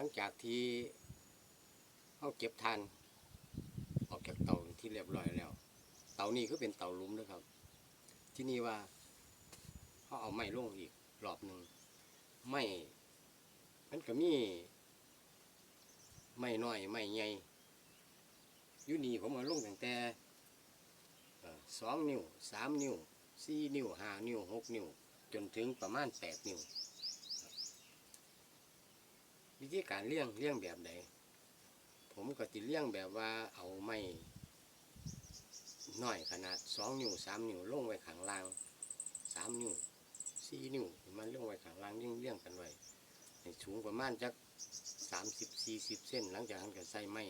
ลังจากที่เขาเก็บทานออกจากเตาที่เรียบร้อยแล้ว เตานี้ก็เป็นเตาลุมนะครับ ที่นี่ว่าเขาเอาไม้ลงอีกรอบหนึ่งไม้มันก็มีไม้น้อยไม้ใหญ่ยูนีผมเอาลงตั้งแต่สองนิ้วสามนิ้วสี่นิ้วห้านิ้วหกนิ้วจนถึงประมาณแปดนิ้ว วิธีการเลี้ยงเลี้ยงแบบใดผมก็ติเลี้ยงแบบว่าเอาไม้น้อยขนาดสองนิ้วสามนิ้วลงไว้ข้างล่างสามนิ้วสี่นิ้วมันลงไว้ข้างล่างเลี้ยงเลี้ยงกันไว้ให้สูงประมาณจักสามสิบสี่สิบเส้น หลังจากนั้นก็ใส่ไม้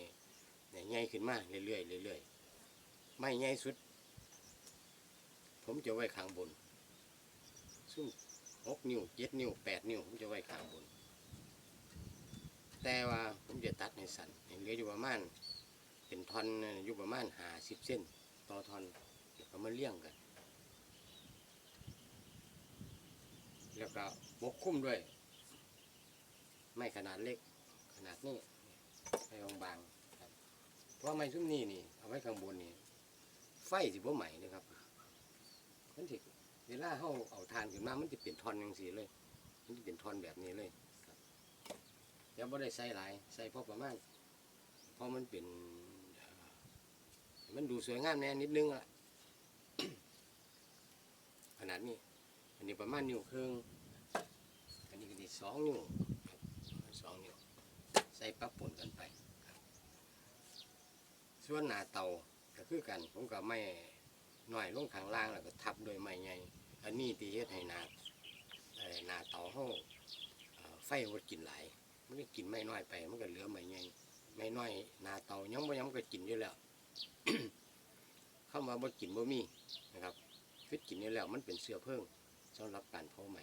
ใหญ่ขึ้นมาเรื่อยๆเรื่อยๆไม้ใหญ่สุด ผมจะไว้ข้างบนซึ่งหกนิ้วเจ็ดนิ้วแปดนิ้วผมจะไว้ข้างบน แต่ว่าผมจะตัดในสันให้เหลืออยู่ประมาณเป็นท่อนอยู่ประมาณหาสิบเส้นต่อท่อนแล้วก็มาเลี้ยงกัน แล้วก็บกคุ้มด้วย ไม่ขนาดเล็กขนาดนี้ไม่บางๆครับเพราะไม้ซุ้มนี้นี่เอาไว้ข้างบนนี่ไฟสิบ่ใหม่นะครับมันสิเวลาเขาเอาทานขึ้นมามันจะเป็นท่อนอย่างสีเลย มันจะเป็นท่อนแบบนี้เลย เดี๋ยวบ่ได้ใส่หลายใส่พอประมาณเพราะมันเป็นมันดูสวยงามแน่นิดนึงอะขนาดนี้ อันนี้ประมาณนิ้วครึ่งอันนี้ก็ดีสองนิ้วสองนิ้วใส่ปะปนกันไป ส่วนหนาเตาก็คือกัน ผมก็ไม่หน้อยลงข้างล่างแล้วก็ทับโดยไม้ใหญ่อันนี้ที่เฮ็ดให้หนาหนาเตาเฮาเอ่อไฟบ่กินหลาย มันก็กินไม่น้อยไป มันก็เหลือไม่ไงไม่น้อยนาเตายังบ่ยังมันก็กินอยู่แล้วเข้ามาบ่กินบ่มีนะครับคือกินอยู่แล้ว มันเป็นเสื้อเพิ่งสำหรับการเผาใหม่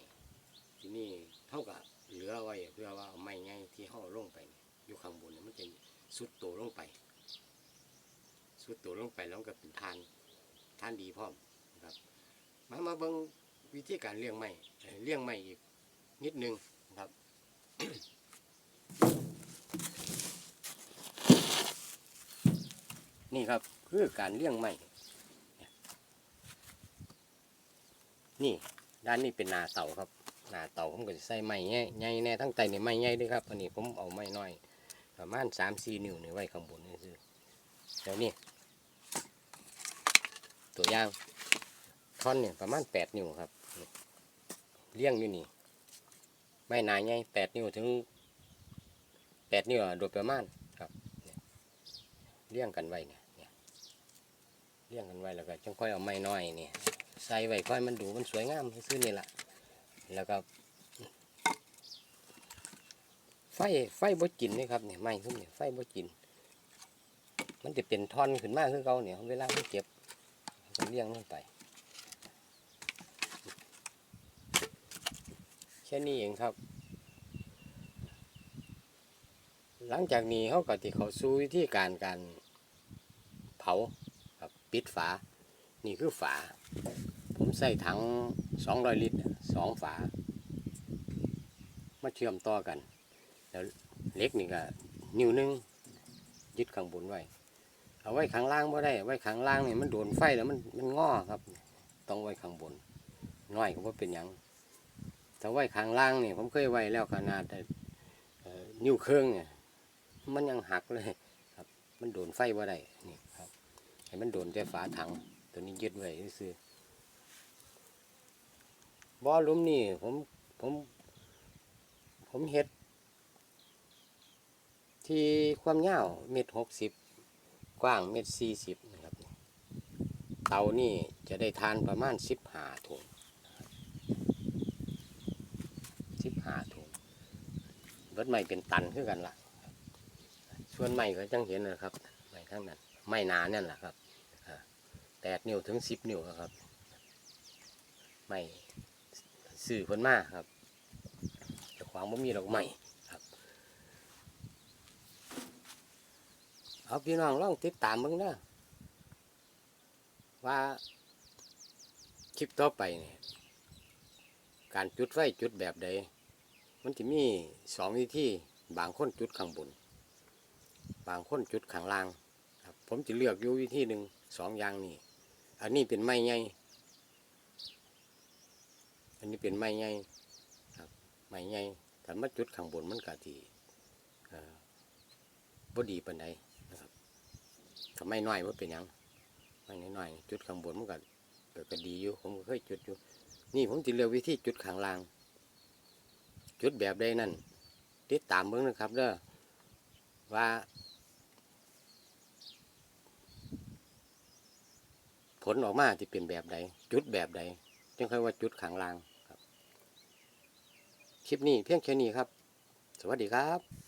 ที่นี้เท่ากับเหลือไว้เพื่อว่าไม้ไงที่ห่อลงไป อยู่ข้างบนเนี่ยมันจะสุดตัวลงไป สุดตัวลงไปแล้วก็เป็นทานทานดีพร้อมนะครับ มามาเบิ่งวิธีการเลี้ยงไม้เอ่อเลี้ยงไม้อีกนิดนึงนะครับ นี่ครับคือการเลี้ยงไม่นี่ด้านนี้เป็นนาเต่าครับ นาเต่าผมก็จะใส่ไม้ใหญ่ใหญ่แน่ทั้งไตนี่ไม้ใหญ่ด้วยครับอันนี้ผมเอาไม้น้อย ประมาณสามสี่นิ้วนี่ไว้ข้างบนนี่คือเดี๋ยวนี้ตัวยางท่อนเนี่ยประมาณแปดนิ้วครับเลี้ยงอยู่นี่ไม้นาใหญ่แปดนิ้วถึง แปดนิ้วอโดยประมาณเลี้ยงกันไว้เนี่ยเลี้ยงกันไว้แล้วก็จังค่อยเอาไม้น้อยนี่ใส่ไว้ค่อยมันดูมันสวยงามซื่อนี่แหละแล้วก็ไฟไฟบ่กินนี่ครับเนี่ยไม้ทุกเนี่ยไฟบ่กิน มันจะเป็นท่อนขึ้นมาคือเก่าเนี่ยเวลามันเก็บเลี้ยงลงไปแค่นี้เองครับ หลังจากนี้เขาก็ที่เขาสู่วิธีการการเผาครับปิดฝา นี่คือฝา ผมใส่ถังสองร้อยลิตรสองฝา มาเชื่อมต่อกัน แล้วเล็กนี่ก็นิ้วหนึงยึดข้างบนไว้ เอาไว้ข้างล่างบ่ได้ ไว้ข้างล่างนี่มันโดนไฟแล้วมันมันงอครับ ต้องไว้ข้างบน น้อยก็บ่เป็นหยังแต่ไว้ข้างล่างนี่ผมเคยไว้แล้วขนาดนิ้วเครื่องเนี่ย มันยังหักเลยครับ มันโดนไฟว่าได้นี่ครับให้มันโดนแต่ฝาถัง ตัวนี้ยึดไว้ซื่อบ่อลุมนี่ผมผมผมเฮ็ด ที่ความยาวเมตรหกสิบกว้างเมตรสี่สิบนะครับ เตานี่จะได้ทานประมาณสิบห้าถุงสิบห้าถุงรถใหม่เป็นตันคือกันล่ะ ส่วนไม้ก็จังเห็นนะครับไม้ทั้งนั้นไม้หนาเนี่ยแหละครับแปดนิ้วถึงสิบนิ้วครับไม้สื่อเพิ่นมาครับจะขวางบ่มีดอกไม้ครับเอาพี่น้องลองติดตามเบิ่งนะว่าคลิปต่อไปเนี่ยการจุดไฟจุดแบบใด มันจะมีสองวิธีบางคนจุดข้างบน บางคนจุดข้างล่างครับผมจะเลือกอยู่วิธีหนึ่งสองอย่างนี้อันนี้เป็นไม้ใหญ่อันนี้เป็นไม้ใหญ่ครับไม้ใหญ่แต่มาจุดข้างบนมันกะทีเอ่อบ่ดีปานใดนะครับถ้าไม่น้อยว่าเป็นยังไม่น้อยจุดข้างบนมันก็ก็ก็ดีอยู่ผมก็เคยจุดอยู่ นี่ผมจะเลือกวิธีจุดข้างล่าง จุดแบบใดนั่นติดตามเบิ่งนะครับเด้อว่า ผลออกมาที่เป็นแบบใด จุดแบบใดจึงค่อยว่าจุดข้างลางครับ คลิปนี้เพียงแค่นี้ครับ สวัสดีครับ